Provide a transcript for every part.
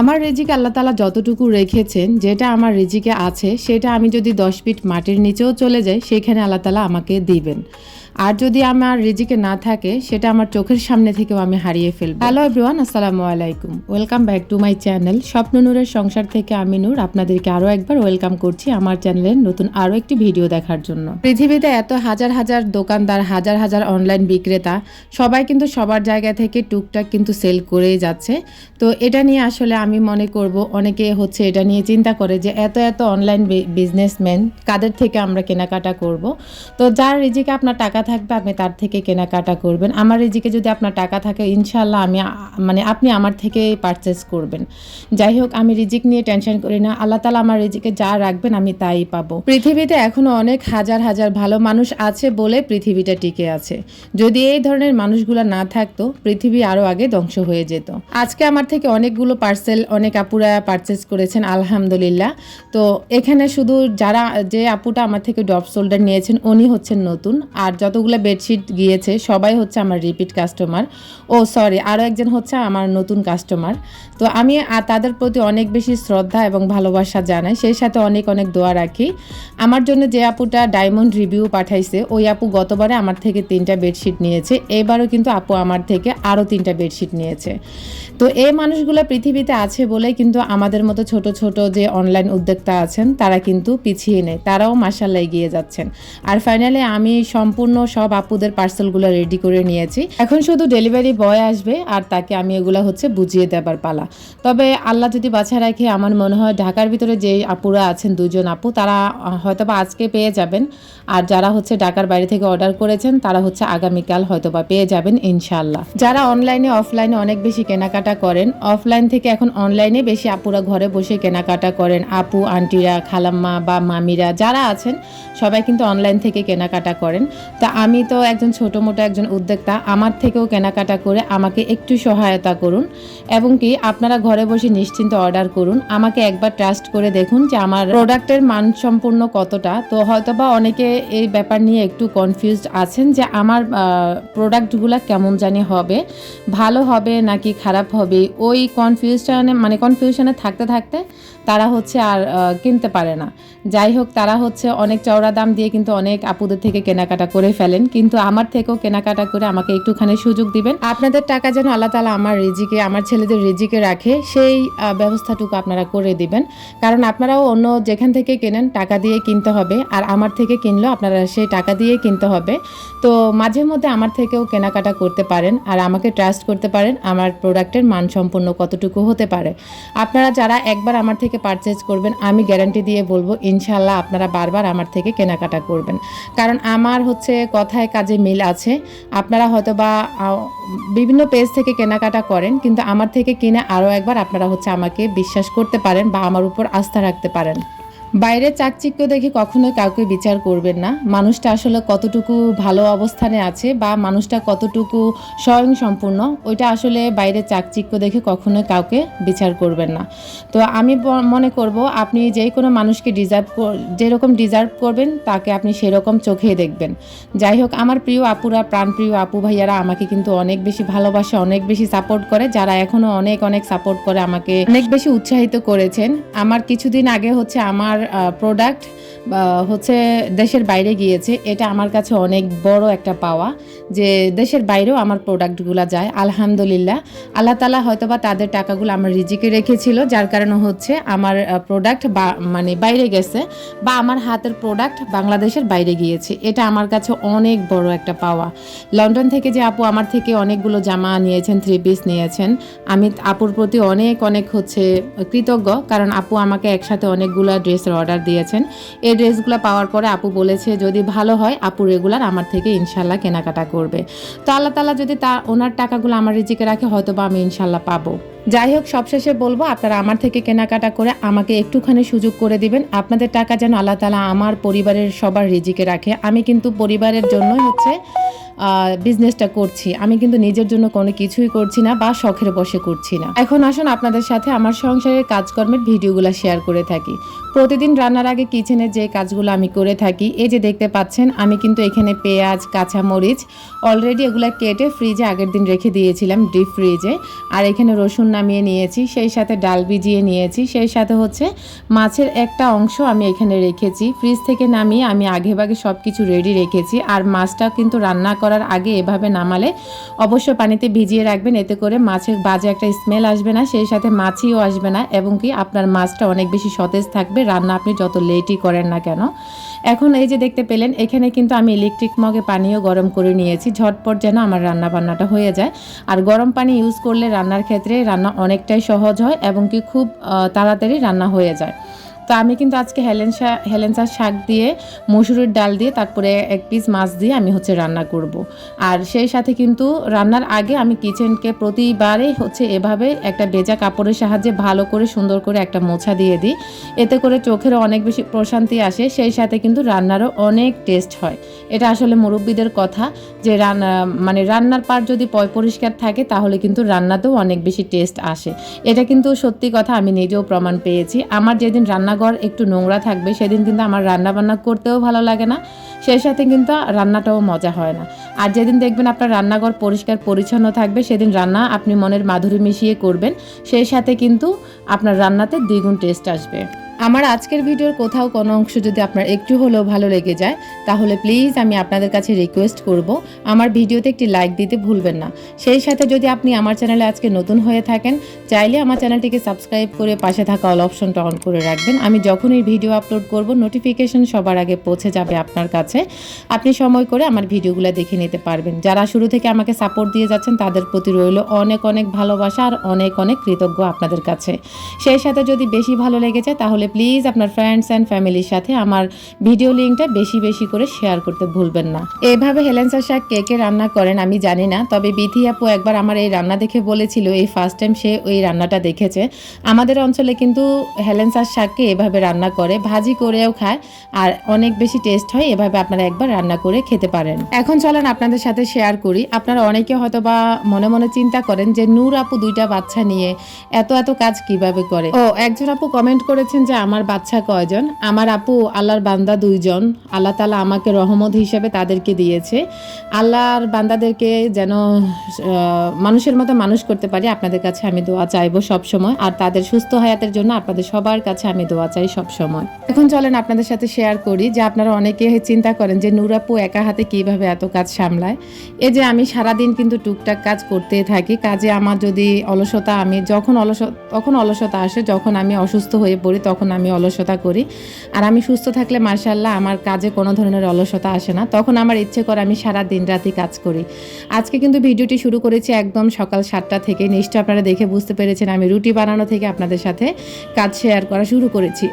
আমার রেজিকে আল্লাহ তালা যতটুকু রেখেছেন, যেটা আমার রেজিকে আছে, সেটা আমি যদি দশ ফিট মাটির নিচেও চলে যাই, সেখানে আল্লাহ তালা আমাকে দিবেন। আর যদি আমার রিজিকে না থাকে, সেটা আমার চোখের সামনে থেকেও আমি হারিয়ে ফেলব। হ্যালো এভরিওয়ান আসসালামু আলাইকুম। Welcome back to my channel স্বপ্ন নূরের সংসার থেকে আমি নূর। আপনাদেরকে আরও একবার ওয়েলকাম করছি আমার চ্যানেলের নতুন আরও একটি ভিডিও দেখার জন্য। পৃথিবীতে এত হাজার হাজার দোকানদার, হাজার হাজার অনলাইন বিক্রেতা, সবাই কিন্তু সবার জায়গা থেকে টুকটাক কিন্তু সেল করেই যাচ্ছে। তো এটা নিয়ে আসলে আমি মনে করব, অনেকে হচ্ছে এটা নিয়ে চিন্তা করে যে এত এত অনলাইন বিজনেসম্যান কাদের থেকে আমরা কেনাকাটা করব? তো যার রিজিকে আপনার টাকা থাকবে, আপনি তার থেকে কেনাকাটা করবেন। আমার রিজিকে যদি আপনার টাকা থাকে ইনশাল্লাহ আমি মানে আপনি আমার থেকে পারচেস করবেন। যাই হোক, আমি রিজিক নিয়ে টেনশন করি না। আল্লাহ তালা আমার রিজিকে যা রাখবেন, আমি তাই পাবো। পৃথিবীতে এখনও অনেক হাজার হাজার ভালো মানুষ আছে বলে পৃথিবীটা টিকে আছে। যদি এই ধরনের মানুষগুলো না থাকতো, পৃথিবী আরও আগে ধ্বংস হয়ে যেত। আজকে আমার থেকে অনেকগুলো পার্সেল অনেক আপুরা পারচেস করেছেন, আলহামদুলিল্লাহ। তো এখানে শুধু যারা, যে আপুটা আমার থেকে ড্রপ শোল্ডার নিয়েছেন, উনি হচ্ছেন নতুন। আর যতগুলো বেডশিট গিয়েছে, সবাই হচ্ছে আমার রিপিট কাস্টমার। ও, সরি আরও একজন হচ্ছে আমার নতুন কাস্টমার। তো আমি তাদের প্রতি অনেক বেশি শ্রদ্ধা এবং ভালোবাসা জানাই। সেই সাথে অনেক অনেক দোয়া রাখি। আমার জন্য যে আপুটা ডায়মন্ড রিভিউ পাঠাইছে, ওই আপু গতবারে আমার থেকে তিনটা বেডশিট নিয়েছে। এবারও কিন্তু আপু আমার থেকে আরও তিনটা বেডশিট নিয়েছে। তো এই মানুষগুলো পৃথিবীতে আছে বলেই কিন্তু আমাদের মতো ছোট ছোট যে অনলাইন উদ্যোক্তা আছেন, তারা কিন্তু পিছিয়ে নেই। তারাও মাসাল্লাহ এগিয়ে যাচ্ছেন। আর ফাইনালি আমি সম্পূর্ণ সব আপুদের পার্সেলগুলো রেডি করে নিয়েছি। এখন শুধু ডেলিভারি বয় আসবে আর তাকে আমি এগুলো হচ্ছে বুঝিয়ে দেবার পালা। তবে আল্লাহ যদি বাছায় রাখে, আমার মনে হয় ঢাকার ভিতরে যে আপুরা আছেন দুজন আপু, তারা হয়তোবা আজকে পেয়ে যাবেন। আর যারা হচ্ছে ঢাকার বাইরে থেকে অর্ডার করেছেন, তারা হচ্ছে আগামীকাল হয়তোবা পেয়ে যাবেন ইনশাল্লাহ যারা অনলাইনে অফলাইনে অনেক বেশি কেনাকাটা করেন অফলাইন থেকে এখন অনলাইনে বেশি আপুরা ঘরে বসে কেনাকাটা করেন। আপু, আন্টিরা, খালাম্মা বা মামিরা, যারা আছেন, সবাই কিন্তু অনলাইন থেকে কেনাকাটা করেন। তা আমি তো একজন ছোট মোটো একজন উদ্যোক্তা, আমার থেকেও কেনাকাটা করে আমাকে একটু সহায়তা করুন। এবং কি, আপনারা ঘরে বসে নিশ্চিন্ত অর্ডার করুন। আমাকে একবার ট্রাস্ট করে দেখুন যে আমার প্রোডাক্টের মান সম্পূর্ণ কতটা। তো হয়তোবা অনেকে এই ব্যাপার নিয়ে একটু কনফিউজড আছেন যে আমার প্রোডাক্টগুলো কেমন জানি হবে, ভালো হবে নাকি খারাপ হবে। ওই কনফিউশনে মানে কনফিউশনে থাকতে থাকতে তারা হচ্ছে আর কিনতে পারে না। যাই হোক, তারা হচ্ছে অনেক চওড়া দাম দিয়ে কিন্তু অনেক আপুদের থেকে কেনাকাটা করে ফেলেন, কিন্তু আমার থেকেও কেনাকাটা করে আমাকে একটুখানি সুযোগ দিবেন। আপনাদের টাকা যেন আল্লাহ তালা আমার রিজিকে, আমার ছেলেদের রিজিকে রাখে, সেই ব্যবস্থাটুকু আপনারা করে দিবেন। কারণ আপনারাও অন্য যেখান থেকে কেনেন, টাকা দিয়ে কিনতে হবে, আর আমার থেকে কিনলেও আপনারা সেই টাকা দিয়ে কিনতে হবে। তো মাঝে মধ্যে আমার থেকেও কেনাকাটা করতে পারেন, আর আমাকে ট্রাস্ট করতে পারেন, আমার প্রোডাক্টের মান সম্পন্ন কতটুকু হতে পারে। আপনারা যারা একবার আমার থেকে পারচেজ করবেন, আমি গ্যারান্টি দিয়ে বলব ইনশাল্লাহ আপনারা বারবার আমার থেকে কেনাকাটা করবেন। কারণ আমার হচ্ছে কথায় কাজে মিল আছে। আপনারা হয়তো বা বিভিন্ন পেজ থেকে কেনাকাটা করেন, কিন্তু আমার থেকে কিনে আরও একবার আপনারা হচ্ছে আমাকে বিশ্বাস করতে পারেন বা আমার উপর আস্থা রাখতে পারেন। বাইরে চাকচিক্য দেখে কখনোই কাউকে বিচার করবেন না। মানুষটা আসলে কতটুকু ভালো অবস্থানে আছে বা মানুষটা কতটুকু স্বয়ং সম্পূর্ণ ওইটা আসলে বাইরে চাকচিক্য দেখে কখনোই কাউকে বিচার করবেন না। তো আমি মনে করব আপনি যে কোনো মানুষকে ডিজার্ভ যেরকম ডিজার্ভ করবেন, তাকে আপনি সেরকম চোখেই দেখবেন। যাই হোক, আমার প্রিয় আপুরা প্রাণপ্রিয় আপু ভাইয়ারা আমাকে কিন্তু অনেক বেশি ভালোবাসে, অনেক বেশি সাপোর্ট করে, যারা এখনও অনেক অনেক সাপোর্ট করে আমাকে অনেক বেশি উৎসাহিত করেছেন। আমার কিছুদিন আগে হচ্ছে আমার প্রোডাক্ট হচ্ছে দেশের বাইরে গিয়েছে, এটা আমার কাছে অনেক বড় একটা পাওয়া যে দেশের বাইরেও আমার প্রোডাক্টগুলো যায়, আলহামদুলিল্লাহ। আল্লাহ তালা হয়তোবা তাদের টাকাগুলো আমার রিজিকে রেখেছিল, যার কারণে হচ্ছে আমার প্রোডাক্ট বা মানে বাইরে গেছে বা আমার হাতের প্রোডাক্ট বাংলাদেশের বাইরে গিয়েছে। এটা আমার কাছে অনেক বড় একটা পাওয়া। লন্ডন থেকে যে আপু আমার থেকে অনেকগুলো জামা নিয়েছেন থ্রি পিস নিয়েছেন, আমি, আপুর প্রতি অনেক অনেক হচ্ছে কৃতজ্ঞ, কারণ আপু আমাকে একসাথে অনেকগুলো ড্রেসের অর্ডার দিয়েছেন। এই ড্রেসগুলো পাওয়ার পরে আপু বলেছে, যদি ভালো হয়, আপু রেগুলার আমার থেকে ইনশাল্লাহ কেনাকাটা করবে। তো আল্লাহ তালা যদি তা, ওনার টাকাগুলো আমার রিজিকে রাখে হয়তো বা আমি ইনশাল্লাহ পাবো। যাই হোক, সবশেষে বলব, আপনারা আমার থেকে কেনাকাটা করে আমাকে একটুখানি সুযোগ করে দিবেন। আপনাদের টাকা যেন আল্লাহ তালা আমার পরিবারের সবার রিজিকে রাখে। আমি কিন্তু পরিবারের জন্যই হচ্ছে বিজনেসটা করছি। আমি কিন্তু নিজের জন্য কোনো কিছুই করছি না বা শখের বসে করছি না। এখন আসুন আপনাদের সাথে আমার সংসারের কাজকর্মের ভিডিওগুলো শেয়ার করে থাকি। প্রতিদিন রান্নার আগে কিচেনে যে কাজগুলো আমি করে থাকি, এই যে দেখতে পাচ্ছেন, আমি কিন্তু এখানে পেঁয়াজ, কাঁচামরিচ অলরেডি এগুলো কেটে ফ্রিজে আগের দিন রেখে দিয়েছিলাম ডিপ ফ্রিজে আর এখানে রসুন নামিয়ে নিয়েছি, সেই সাথে ডাল ভিজিয়ে নিয়েছি, সেই সাথে হচ্ছে মাছের একটা অংশ আমি এখানে রেখেছি। ফ্রিজ থেকে নামিয়ে আমি আগেভাগে সব কিছু রেডি রেখেছি। আর মাছটা কিন্তু রান্না করার আগে এভাবে নামালে অবশ্যই পানিতে ভিজিয়ে রাখবেন, এতে করে মাছের বাজে একটা স্মেল আসবে না, সেই সাথে মাছিও আসবে না। এবং কি আপনার মাছটা অনেক বেশি সতেজ থাকবে, রান্না আপনি যত লেটই করেন না কেন। এখন এই যে দেখতে পেলেন, এখানে কিন্তু আমি ইলেকট্রিক মগে পানিও গরম করে নিয়েছি। ঝটপট যেন আমার রান্না বান্নাটা হয়ে যায়। আর গরম পানি ইউজ করলে রান্নার ক্ষেত্রে রান্না অনেকটাই সহজ হয় এবং কি খুব তাড়াতাড়ি রান্না হয়ে যায়। তো আমি কিন্তু আজকে হেলেনসা হেলেন্সার শাক দিয়ে, মসুরির ডাল দিয়ে, তারপরে এক পিস মাছ দিয়ে আমি হচ্ছে রান্না করব। আর সেই সাথে কিন্তু রান্নার আগে আমি কিচেনকে প্রতিবারে হচ্ছে এভাবে একটা বেজা কাপড়ের সাহায্যে ভালো করে সুন্দর করে একটা মোছা দিয়ে দিই। এতে করে চোখেরও অনেক বেশি প্রশান্তি আসে, সেই সাথে কিন্তু রান্নারও অনেক টেস্ট হয়। এটা আসলে মুরব্বীদের কথা যে রান্না মানে রান্নার পার যদি পয় পরিষ্কার থাকে, তাহলে কিন্তু রান্নাতেও অনেক বেশি টেস্ট আসে। এটা কিন্তু সত্যি কথা, আমি নিজেও প্রমাণ পেয়েছি। আমার যেদিন রান্নাঘর একটু নোংরা থাকবে, সেদিন কিন্তু আমার রান্না বান্না করতেও ভালো লাগে না। সেই সাথে কিন্তু রান্নাটাও মজা হয় না। আর যেদিন দেখবেন আপনার রান্নাঘর পরিষ্কার পরিচ্ছন্ন থাকবে, সেদিন রান্না আপনি মনের মাধুরী মিশিয়ে করবেন। সেই সাথে কিন্তু আপনার রান্নাতে দ্বিগুণ টেস্ট আসবে। আমার আজকের ভিডিওর কোথাও কোনো অংশ যদি আপনার একটু হলেও ভালো লেগে যায়, তাহলে প্লিজ আমি আপনাদের কাছে রিকোয়েস্ট করব। আমার ভিডিওতে একটি লাইক দিতে ভুলবেন না। সেই সাথে যদি আপনি আমার চ্যানেলে আজকে নতুন হয়ে থাকেন, চাইলে আমার চ্যানেলটিকে সাবস্ক্রাইব করে পাশে থাকা অল অপশনটা অন করে রাখবেন। আমি যখনই ভিডিও আপলোড করব নোটিফিকেশন সবার আগে পৌঁছে যাবে আপনার কাছে। আপনি সময় করে আমার ভিডিওগুলো দেখে নিতে পারবেন। যারা শুরু থেকে আমাকে সাপোর্ট দিয়ে যাচ্ছেন, তাদের প্রতি রইল অনেক অনেক ভালোবাসা আর অনেক অনেক কৃতজ্ঞ আপনাদের কাছে। সেই সাথে যদি বেশি ভালো লেগে যায়, তাহলে প্লিজ আপনার ফ্রেন্ডস অ্যান্ড ফ্যামিলির সাথে আমার ভিডিও লিঙ্কটা বেশি বেশি করে শেয়ার করতে ভুলবেন না। এভাবে হেলেন্সার শাক কে কে রান্না করেন আমি জানি না, তবে বিথি আপু একবার আমার এই রান্না দেখে বলেছিল, এই ফার্স্ট টাইম সে ওই রান্নাটা দেখেছে। আমাদের অঞ্চলে কিন্তু হেলেন্সার শাককে এভাবে রান্না করে, ভাজি করেও খায়, আর অনেক বেশি টেস্ট হয়, এভাবে আপনারা একবার রান্না করে খেতে পারেন। এখন চলেন আপনাদের সাথে শেয়ার করি, আপনারা অনেকে হয়তো বা মনে মনে চিন্তা করেন যে নূর আপু দুইটা বাচ্চা নিয়ে এত এত কাজ কীভাবে করে? ও, একজন আপু কমেন্ট করেছেন যে আমার বাচ্চা কয়জন? আমার আপু আল্লাহর বান্দা দুইজন। আল্লাহ তালা আমাকে রহমত হিসেবে তাদেরকে দিয়েছে। আল্লাহর বান্দাদেরকে যেন মানুষের মতো মানুষ করতে পারি, আপনাদের কাছে আমি দোয়া চাইব সব সময় আর তাদের সুস্থ হায়াতের জন্য আপনাদের সবার কাছে আমি দোয়া চাই সব সময় এখন চলেন আপনাদের সাথে শেয়ার করি যে আপনারা অনেকে চিন্তা করেন যে নুরাপু একা হাতে কীভাবে এত কাজ সামলায়। এই যে আমি সারাদিন কিন্তু টুকটাক কাজ করতেই থাকি, কাজে আমার যদি অলসতা আমি, যখন অলস, তখন অলসতা আসে, যখন আমি অসুস্থ হয়ে পড়ি, তখন আমি অলসতা করি আর আমি সুস্থ থাকলে মার্শাল্লাহ আমার কাজে কোনো ধরনের অলসতা আসে না। তখন আমার ইচ্ছে করে আমি সারা দিন রাতি কাজ করি। আজকে কিন্তু ভিডিওটি শুরু করেছি একদম সকাল সাতটা থেকে। নিশ্চয় আপনারা দেখে বুঝতে পেরেছেন আমি রুটি বানানো থেকে আপনাদের সাথে কাজ শেয়ার করা শুরু করেছি।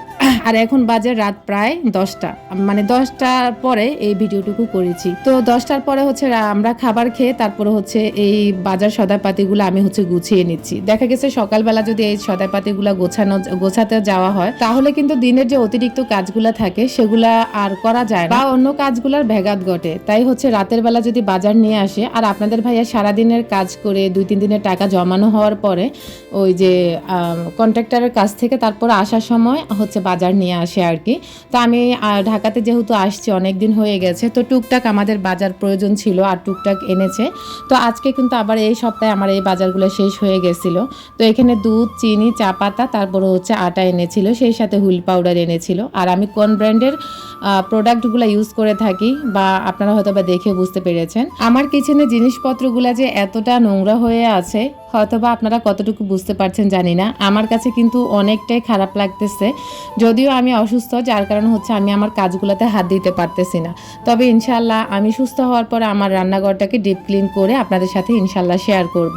আর এখন বাজে রাত প্রায় দশটা। মানে দশটার পরে এই ভিডিওটুকু করেছি। তো দশটার পরে হচ্ছে আমরা খাবার খেয়ে তারপরে হচ্ছে এই বাজার সদাইপাতিগুলো আমি হচ্ছে গুছিয়ে নিচ্ছি। দেখা গেছে সকালবেলা যদি এই সদাইপাতিগুলো গোছানো, গোছাতে যাওয়া হয় তাহলে কিন্তু দিনের যে অতিরিক্ত কাজগুলো থাকে, সেগুলা আর করা যায় বা অন্য কাজগুলোর ভেগাত ঘটে। তাই হচ্ছে রাতের বেলা যদি বাজার নিয়ে আসে, আর আপনাদের ভাইয়া সারাদিনের কাজ করে দুই তিন দিনের টাকা জমানো হওয়ার পরে ওই যে কন্ট্রাক্টরের কাছ থেকে তারপর আসার সময় হচ্ছে বাজার নিয়ে আসে আর কি। তো আমি ঢাকাতে যেহেতু আসছি অনেক দিন হয়ে গেছে, তো টুকটাক আমাদের বাজার প্রয়োজন ছিল আর টুকটাক এনেছে। তো আজকে কিন্তু আবার এই সপ্তাহে আমার এই বাজারগুলো শেষ হয়ে গেছিল। তো এখানে দুধ, চিনি, চা পাতা, তারপরে হচ্ছে আটা এনেছিল। সেই সাথে হুইল পাউডার এনেছিল। আর আমি কোন ব্র্যান্ডের প্রোডাক্টগুলো ইউজ করে থাকি বা আপনারা হয়তো বা দেখে বুঝতে পেরেছেন। আমার কিচেনে জিনিসপত্রগুলো যে এতটা নোংরা হয়ে আছে হয়তোবা আপনারা কতটুকু বুঝতে পারছেন জানি না। আমার কাছে কিন্তু অনেকটাই খারাপ লাগতেছে। যদিও আমি অসুস্থ, যার কারণে হচ্ছে আমি আমার কাজগুলোতে হাত দিতে পারতেছি না। তবে ইনশাল্লাহ আমি সুস্থ হওয়ার পরে আমার রান্নাঘরটাকে ডিপ ক্লিন করে আপনাদের সাথে ইনশাল্লাহ শেয়ার করব।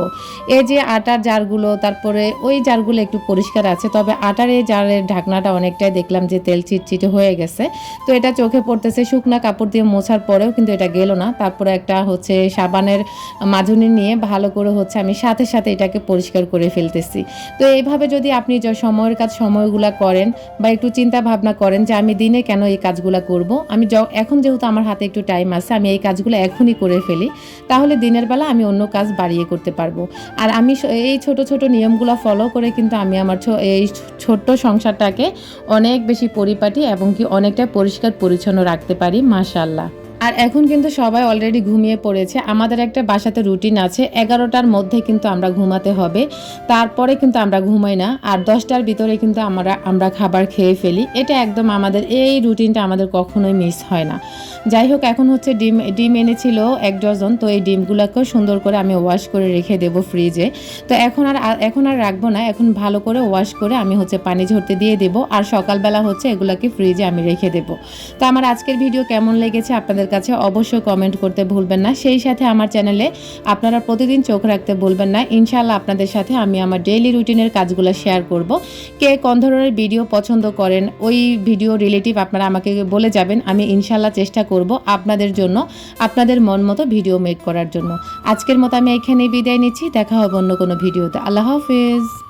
এই যে আটার জারগুলো, তারপরে ওই জারগুলো একটু পরিষ্কার আছে, তবে আটার এই জারের ঢাকনাটা অনেকটাই দেখলাম যে তেল চিটচিটে হয়ে গেছে। তো এটা চোখে পড়তেছে, শুকনা কাপড় দিয়ে মোছার পরেও কিন্তু এটা গেল না। তারপরে একটা হচ্ছে সাবানের মাঝুনি নিয়ে ভালো করে হচ্ছে আমি সাথে সাথে এটাকে পরিষ্কার করে ফেলতেছি। তো এইভাবে যদি আপনি যে সময়ের কাজ, সময়গুলা করেন বা একটু চিন্তা ভাবনা করেন যে আমি দিনে কেন এই কাজগুলা করব, আমি এখন যেহেতু আমার হাতে একটু টাইম আছে, আমি এই কাজগুলো এখনই করে ফেলি, তাহলে দিনের বেলা আমি অন্য কাজ বাড়িয়ে করতে পারব। আর আমি এই ছোট ছোট নিয়মগুলো ফলো করে কিন্তু আমি আমার এই ছোট্ট সংসারটাকে অনেক বেশি পরিপাটি এবং কি অনেকটা পরিষ্কার, পরিচ্ছন্ন রাখতে পারি মাশাল্লাহ আর এখন কিন্তু সবাই অলরেডি ঘুমিয়ে পড়েছে। আমাদের একটা বাসাতে রুটিন আছে, এগারোটার মধ্যে কিন্তু আমরা ঘুমাতে হবে। তারপরে কিন্তু আমরা ঘুমাই না, আর দশটার ভিতরে কিন্তু আমরা আমরা খাবার খেয়ে ফেলি। এটা একদম আমাদের, এই রুটিনটা আমাদের কখনোই মিস হয় না। যাই হোক, এখন হচ্ছে ডিম ডিম এনেছিল এক ডজন, তো এই ডিমগুলোকেও সুন্দর করে আমি ওয়াশ করে রেখে দেব ফ্রিজে তো এখন আর এখন আর রাখব না, এখন ভালো করে ওয়াশ করে আমি হচ্ছে পানি ঝরতে দিয়ে দেব। আর সকালবেলা হচ্ছে এগুলাকে ফ্রিজে আমি রেখে দেব। তো আমার আজকের ভিডিও কেমন লেগেছে আপনাদের কাছে অবশ্যই কমেন্ট করতে ভুলবেন না। সেই সাথে আমার চ্যানেলে আপনারা প্রতিদিন চোখ রাখতে ভুলবেন না। ইনশাআল্লাহ আপনাদের সাথে আমি আমার ডেইলি রুটিনের কাজগুলো শেয়ার করব। কে কোন ধরনের ভিডিও পছন্দ করেন, ওই ভিডিও রিলেটিভ আপনারা আমাকে বলে যাবেন। আমি ইনশাআল্লাহ চেষ্টা করব আপনাদের জন্য, আপনাদের মন মতো ভিডিও মেক করার জন্য। আজকের মতো আমি এখানেই বিদায় নিচ্ছি। দেখা হবে অন্য কোনো ভিডিওতে আল্লাহ হাফেজ।